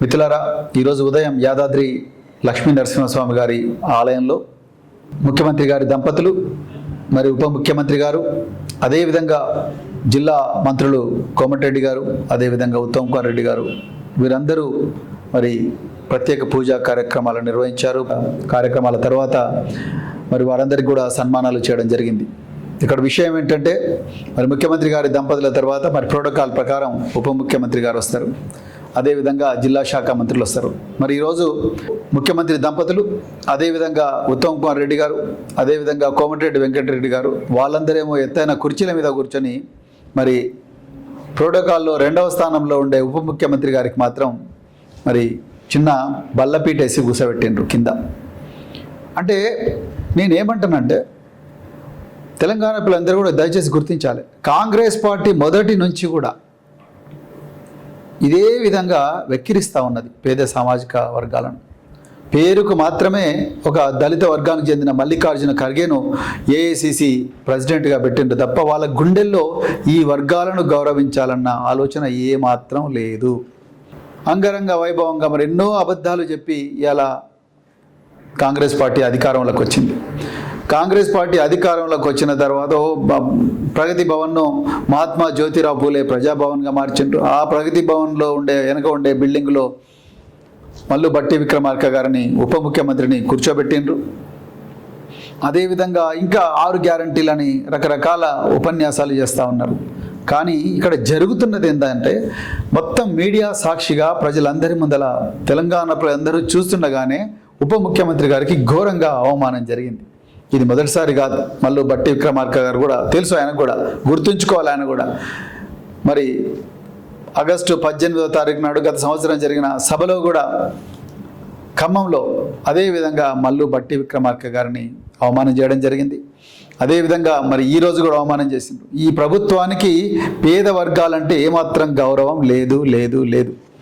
మిత్రులారా ఈరోజు ఉదయం యాదాద్రి లక్ష్మీ నరసింహస్వామి గారి ఆలయంలో ముఖ్యమంత్రి గారి దంపతులు మరి ఉప ముఖ్యమంత్రి గారు అదేవిధంగా జిల్లా మంత్రులు కోమటిరెడ్డి గారు అదేవిధంగా ఉత్తమ్ కుమార్ రెడ్డి గారు వీరందరూ మరి ప్రత్యేక పూజా కార్యక్రమాలు నిర్వహించారు. కార్యక్రమాల తర్వాత మరి వారందరికీ కూడా సన్మానాలు చేయడం జరిగింది. ఇక్కడ విషయం ఏంటంటే మరి ముఖ్యమంత్రి గారి దంపతుల తర్వాత మరి ప్రోటోకాల్ ప్రకారం ఉప ముఖ్యమంత్రి గారు వస్తారు. అదేవిధంగా జిల్లా శాఖ మంత్రులు వస్తారు. మరి ఈరోజు ముఖ్యమంత్రి దంపతులు అదేవిధంగా ఉత్తమ్ కుమార్ రెడ్డి గారు అదేవిధంగా కోమటిరెడ్డి వెంకటరెడ్డి గారు వాళ్ళందరేమో ఎత్తైన కుర్చీల మీద కూర్చొని మరి ప్రోటోకాల్లో రెండవ స్థానంలో ఉండే ఉప ముఖ్యమంత్రి గారికి మాత్రం మరి చిన్న బల్లపీట వేసి కూసబెట్టిండ్రు కింద. అంటే నేనేమంటానంటే తెలంగాణ పిల్లలందరూ కూడా దయచేసి గుర్తించాలి. కాంగ్రెస్ పార్టీ మొదటి నుంచి కూడా ఇదే విధంగా వెక్కిరిస్తూ ఉన్నది పేద సామాజిక వర్గాలను. పేరుకు మాత్రమే ఒక దళిత వర్గానికి చెందిన మల్లికార్జున ఖర్గేను ఏఐసిసి ప్రెసిడెంట్గా పెట్టిండ్రు తప్ప వాళ్ళ గుండెల్లో ఈ వర్గాలను గౌరవించాలన్న ఆలోచన ఏమాత్రం లేదు. అంగరంగ వైభవంగా మరి ఎన్నో అబద్ధాలు చెప్పి ఇలా కాంగ్రెస్ పార్టీ అధికారంలోకి వచ్చింది. కాంగ్రెస్ పార్టీ అధికారంలోకి వచ్చిన తర్వాత ఓ ప్రగతి భవన్ను మహాత్మా జ్యోతిరావు పూలే ప్రజాభవన్గా మార్చిండ్రు. ఆ ప్రగతి భవన్లో ఉండే వెనక ఉండే బిల్డింగ్లో మల్లు బట్టి విక్రమార్క గారిని ఉప ముఖ్యమంత్రిని కూర్చోబెట్టిండ్రు. అదేవిధంగా ఇంకా ఆరు గ్యారంటీలని రకరకాల ఉపన్యాసాలు చేస్తూ ఉన్నారు. కానీ ఇక్కడ జరుగుతున్నది ఏంటంటే మొత్తం మీడియా సాక్షిగా ప్రజలందరి ముందల తెలంగాణ ప్రజలందరూ చూస్తుండగానే ఉప ముఖ్యమంత్రి గారికి ఘోరంగా అవమానం జరిగింది. ఇది మొదటిసారి కాదు. మళ్ళీ బట్టి విక్రమార్క గారు కూడా తెలుసు ఆయన కూడా. గుర్తుంచుకోవాలి ఆయన కూడా. మరి ఆగస్టు పద్దెనిమిదో తారీఖు నాడు గత సంవత్సరం జరిగిన సభలో కూడా ఖమ్మంలో అదేవిధంగా మల్లు బట్టి విక్రమార్క గారిని అవమానం చేయడం జరిగింది. అదేవిధంగా మరి ఈ రోజు కూడా అవమానం చేసిండ్రు. ఈ ప్రభుత్వానికి పేద వర్గాలంటే ఏమాత్రం గౌరవం లేదు లేదు లేదు.